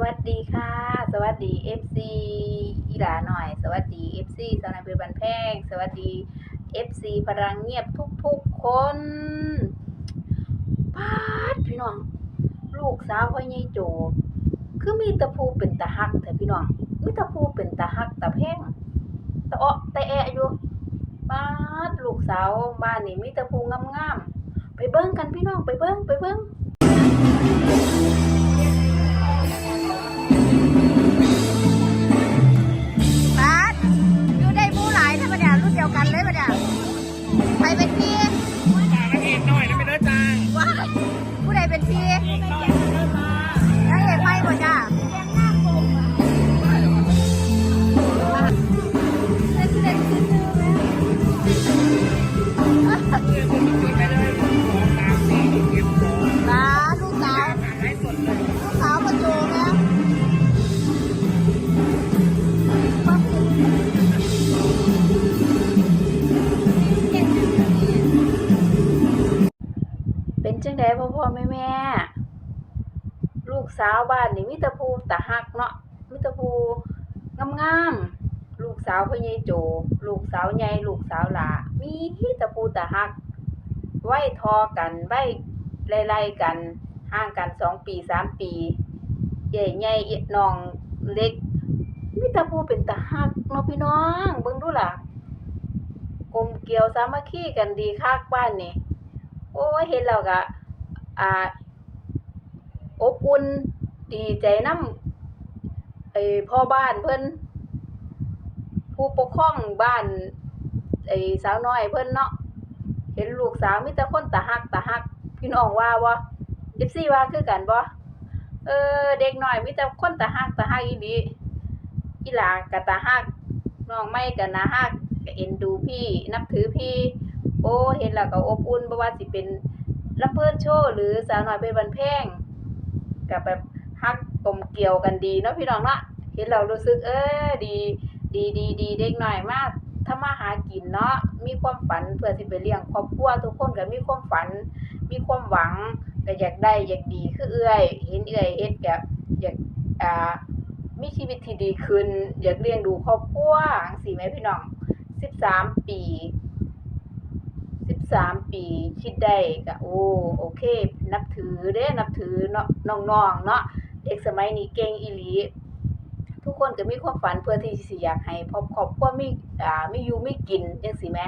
วัสดีค่ะ สวัสดี FC อีหลาหน่อย สวัสดี FC สาวนาเบือบันแพง สวัสดี FC พลังเงียบทุกๆคนพาดพี่น้อง ลูกสาวพ่อใหญ่โจ คือมีตะพูเป็นตาฮักแต่พี่น้องมีตะพูเป็นตาฮักตาแพงตะเอ้อตะแอะอยู่ปาดลูกสาวบ้านนี้มีตะพูงามๆไปเบิ่งกันพี่น้องไปเบิ่งไปเบิ่ง น่อยนะไม่เลิศมางเอกไม่หมดจ้าเพื่อนคนนี้ไปเลยสองสามสี่เก็บของบาลูกสาวให้สดเลยลูกสาวประจูแล้ว เป็นจังไดพ่อพ่อแม่แม่ ลูกสาวบ้านนี่มีแต่ผู้ตาฮักเนาะมีแต่ผู้งามๆลูกสาวพ่อใหญ่โจ ลูกสาวใหญ่ลูกสาวหลามีแต่ผู้ตาฮัก ไว้ทอกันไว้ไล่ๆกันห่างกันสองปีสามปีใหญ่ใหญ่น้องเล็กมีแต่ผู้เป็นตาฮักเนาะพี่น้องเบิ่งดูล่ะกลมเกลียวสามัคคีกันดีคักบ้านนี่โอ้เห็นแล้วก็อ่า อุ่น ดีใจน้ำไอ้พ่อบ้านเพิ่นผู้ปกครองบ้านไอ้สาวน้อยเพิ่นเนาะเห็นลูกสาวมีแต่คนตาฮักตาฮัก พี่น้องว่าบ่เอฟซีว่าคือกันบ่เออ เด็กน้อยมีแต่คนตาฮักตาฮักอีหลีอีหลาก็ตาฮักน้องไม่ก็น่าฮักก็เอ็นดูพี่นับถือพี่ โอ้เห็นแล้วก็อบอุ่นบ่ว่าสิเป็นลำเพิ่นโชว์หรือสาวน้อยเป็นบันแพง ก็แบบฮักกลมเกลียวกันดีเนาะพี่น้องเนาะเห็นเรารู้สึกเออดีดีดีดีเด็กน้อยมากถ้ามาหากินเนาะมีความฝันเพื่อสิไปเลี้ยงครอบครัวทุกคนก็มีความฝัน มีความหวังก็อยากได้อยากดีคือเอื้อยเห็นเอื้อยเฮ็ดก็อยากอ่ามีชีวิตที่ดีขึ้น อยากเลี้ยงดูครอบครัวจังซี่แหมพี่น้อง 13 ปี สามปีคิดได้ก็โอ้โอเค นับถือเด้นับถือเนาะน้องๆเนาะเด็กสมัยนี้เก่งอีหลีทุกคนก็มีความฝันเพื่อที่สิอยากให้ครอบครอบครัวมีอ่ามีอยู่มีกินจังซี่แหม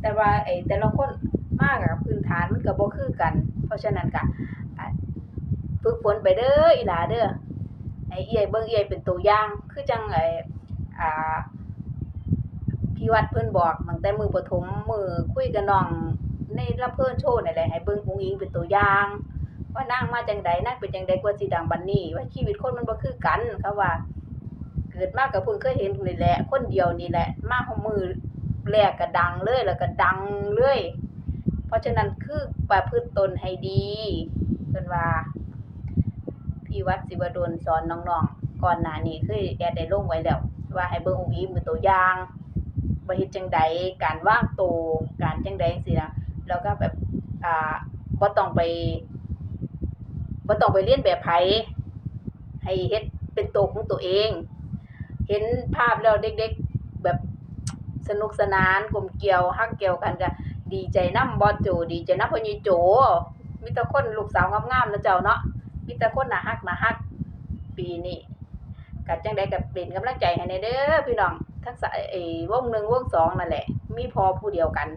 แต่ว่าไอ้แต่ละคนมากกับพื้นฐานมันก็บ่คือกัน เพราะฉะนั้นก็ฝึกฝนไปเด้ออีหลาเด้อให้เอียเบิ่งเอียเป็นตัวอย่างคือจังไอ้อ่า วัดเพิ่นบอกตั้งแต่มือประถมมือคุยกับน้องในลำเพิ่นโชว์นี่แหละให้เบิ่งอุ้งอิงเป็นตัวอย่างว่านางมาจังใดนางเป็นจังใดกว่าสิดังบัดนี้ ว่าชีวิตคนมันบ่คือกันเขาว่า เกิดมาก็เพิ่งเคยเห็นนี่แหละ คนเดียวนี่แหละ มาของมือแรกก็ดังเลยแล้วก็ดังเลย เพราะฉะนั้นคือประพฤติตนให้ดีเพิ่นว่าพี่วัดศิวดลสอนน้องๆก่อนหน้านี้เคยแอดได้ลงไว้แล้วว่าให้เบิ่งอุ้งอิงเป็นตัวอย่าง ว่าเฮ็ดจังใดการวางตัวการจังใดจังซี่นะแล้วก็แบบอ่าบ่ต้องไปบ่ต้องไปเรียนแบบไผให้เฮ็ดเป็นตัวของตัวเอง เห็นภาพแล้วเด็กๆแบบสนุกสนานกลมเกลียวฮักเกลียวกันก็ดีใจนำบอโจดีใจนำพ่อใหญ่โจมีแต่คนลูกสาวงามๆนะเจ้าเนาะมีแต่คนน่าฮักน่าฮักปีนี้กัจังใดกับเป็นกำลังใจให้ในเด้อพี่น้อง ทั้งสายเออวงหนึ่งวงสองนั่นแหละ มีพอผู้เดียวกัน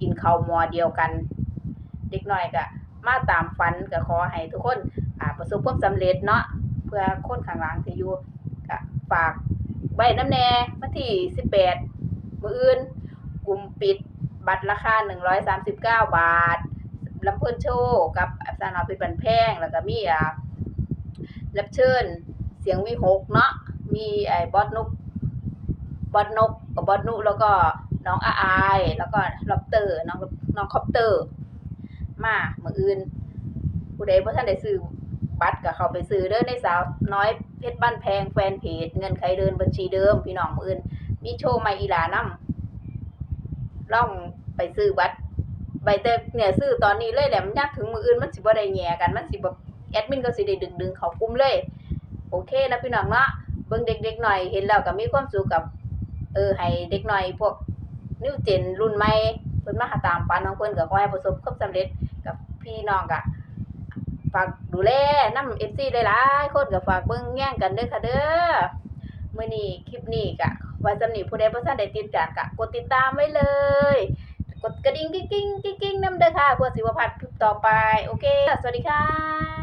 กินข้าวมอเดียวกัน เด็กน้อยก็มาตามฝันก็ขอให้ทุกคนอ่าประสบความสำเร็จเนาะเพื่อคนข้างหลังที่อยู่ก็ฝากไว้น้ำแน่วันที่ 18 มืออื่น กลุ่มปิดบัตรราคา 139 บาทลำเพิ่นโชว์กับสาวน้อเพชรบันแพง แล้วก็มีอ่ารับเชิญเสียงวิหกเนาะมีไอ้บอสนุก อสนกกับบอสนุแล้วก็น้องอาอาย แล้วก็ล็อบเตอร์น้องน้องคอปเตอร์ มาเมื่ออื่นผู้ใดบ่ทันได้ซื้อบัตรก็เขาไปซื้อเด้อในสาวน้อยเพชรบ้านแพงแฟนเพจเงินใครเดินบัญชีเดิมพี่น้องมืออื่นมีโชว์ใหม่อีหลานำล่องไปซื้อบัตรใบแต่เนี่ยซื้อตอนนี้เลยแหละมันยากถึงมืออื่นมันสิบ่ได้แหย่กันมันสิแบบแอดมินก็สิได้ดึงๆเขากลุ่มเลย โอเคนะพี่น้องเนาะเบิ่งเด็กๆหน่อยเห็นแล้วก็มีความสุขกับ เออให้เด็กหน่อยพวกนิวเจนรุ่นใหม่เพิ่นมาหาตามฝันของเพิ่นก็ขอให้ประสบความสำเร็จกับพี่น้องก็ฝากดูแลนำ FC หลายๆคนก็ฝากเบิ่งแย่งกันเด้อค่ะเด้อมื้อนี้คลิปนี้ก็ว่าสำนี้ผู้ใดบ่ทันได้ติดตามก็กดติดตามไว้เลย กดกระดิ่งกิ๊งๆกิ๊งๆนำเด้อค่ะเพื่อสิบ่พลาดคลิปต่อไป โอเค สวัสดีค่ะ